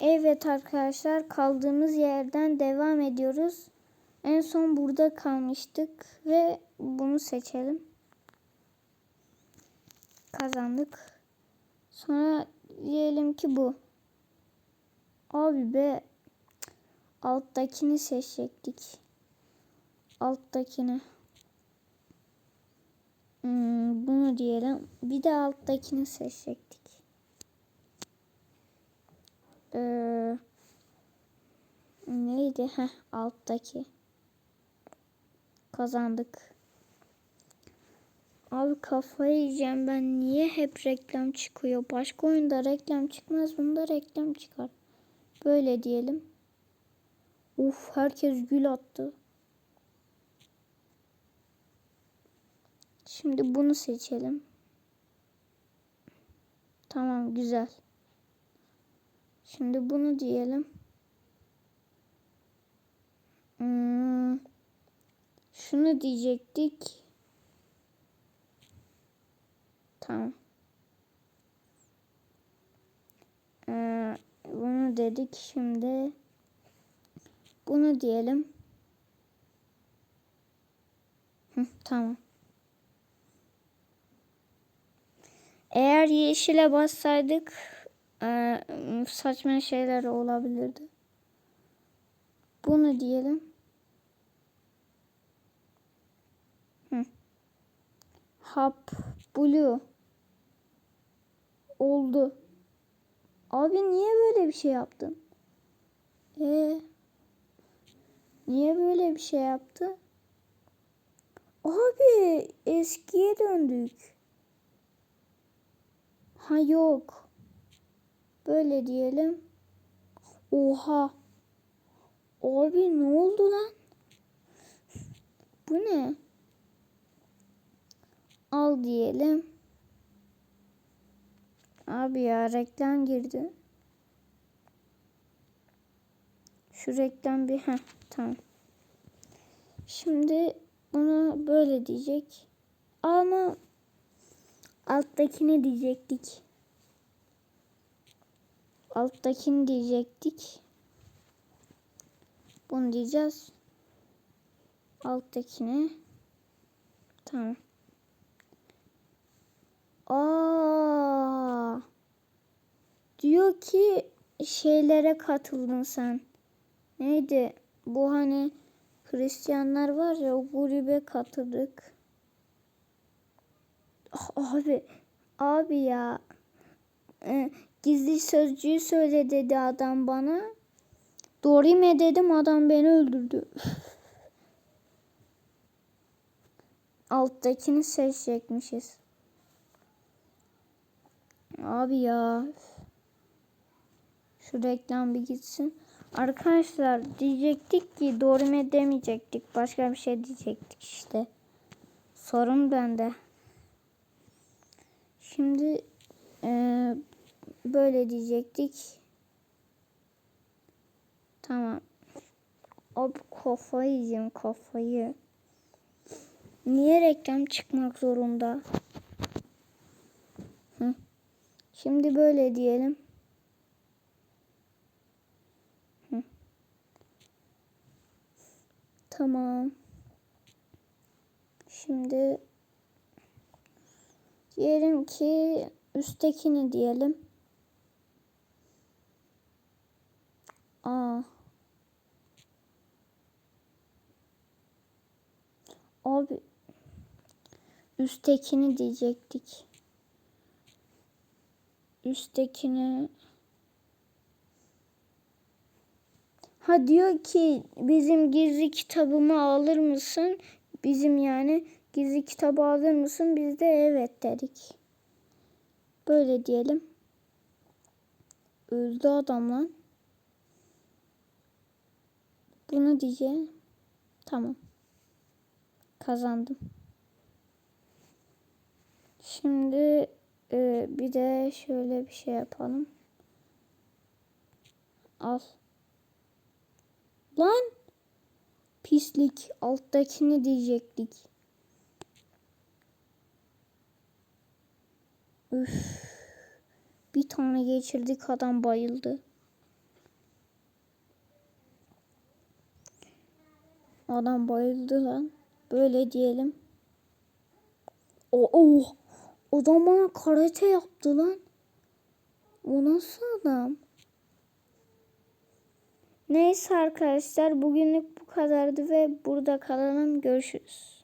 Evet arkadaşlar kaldığımız yerden devam ediyoruz. En son burada kalmıştık ve bunu seçelim. Kazandık. Sonra diyelim ki bu. Abi be alttakini seçecektik. Alttakini. Hmm, bunu diyelim. Bir de alttakini seçecektik. Ee, neydi? Heh, alttaki. Kazandık. Abi kafayı yiyeceğim ben. Niye hep reklam çıkıyor? Başka oyunda reklam çıkmaz. Bunda reklam çıkar. Böyle diyelim. Uf herkes gül attı. Şimdi bunu seçelim. Tamam güzel. Şimdi bunu diyelim. Hmm, şunu diyecektik. Tamam. Ee, bunu dedik şimdi. Bunu diyelim. Hı, tamam. Eğer yeşile bassaydık e, saçma şeyler olabilirdi. Bunu diyelim. Hı. Hap blue oldu. Abi niye böyle bir şey yaptın? Ee, niye böyle bir şey yaptı? Abi eskiye döndük. Ha yok. Böyle diyelim. Oha. Abi ne oldu lan? Bu ne? Al diyelim. Abi ya reklam girdi. Şu reklam bir ha tamam. Şimdi bunu böyle diyecek. Ama alttakini diyecektik. Alttakini diyecektik. Bunu diyeceğiz. Alttakini. Tamam. Aa. Diyor ki şeylere katıldın sen. Neydi? Bu hani Hristiyanlar var ya o gruba katıldık. Ah, abi, abi ya. Ee, gizli sözcüğü söyle dedi adam bana. Doğru mu dedim adam beni öldürdü. Alttakini seçecekmişiz. Abi ya. Şu reklam bir gitsin. Arkadaşlar diyecektik ki doğru mu demeyecektik. Başka bir şey diyecektik işte. Sorun bende. Şimdi e, böyle diyecektik. Tamam. Abi kafayı yiyeceğim kafayı. Niye reklam çıkmak zorunda? Hı. Şimdi böyle diyelim. Tamam. Şimdi diyelim ki üsttekini diyelim. Aa. Abi üsttekini diyecektik. Üsttekini Ha diyor ki bizim gizli kitabımı alır mısın? Bizim yani gizli kitabı alır mısın? Biz de evet dedik. Böyle diyelim. Öldü adam lan. Bunu diyeceğim. Tamam. Kazandım. Şimdi ee, bir de şöyle bir şey yapalım. Al. Lan! Pislik. Alttakini diyecektik. Üf. Bir tane geçirdik adam bayıldı. Adam bayıldı lan. Böyle diyelim. Oh, oh adam bana karate yaptı lan. O nasıl adam? Neyse arkadaşlar bugünlük bu kadardı ve burada kalalım. Görüşürüz.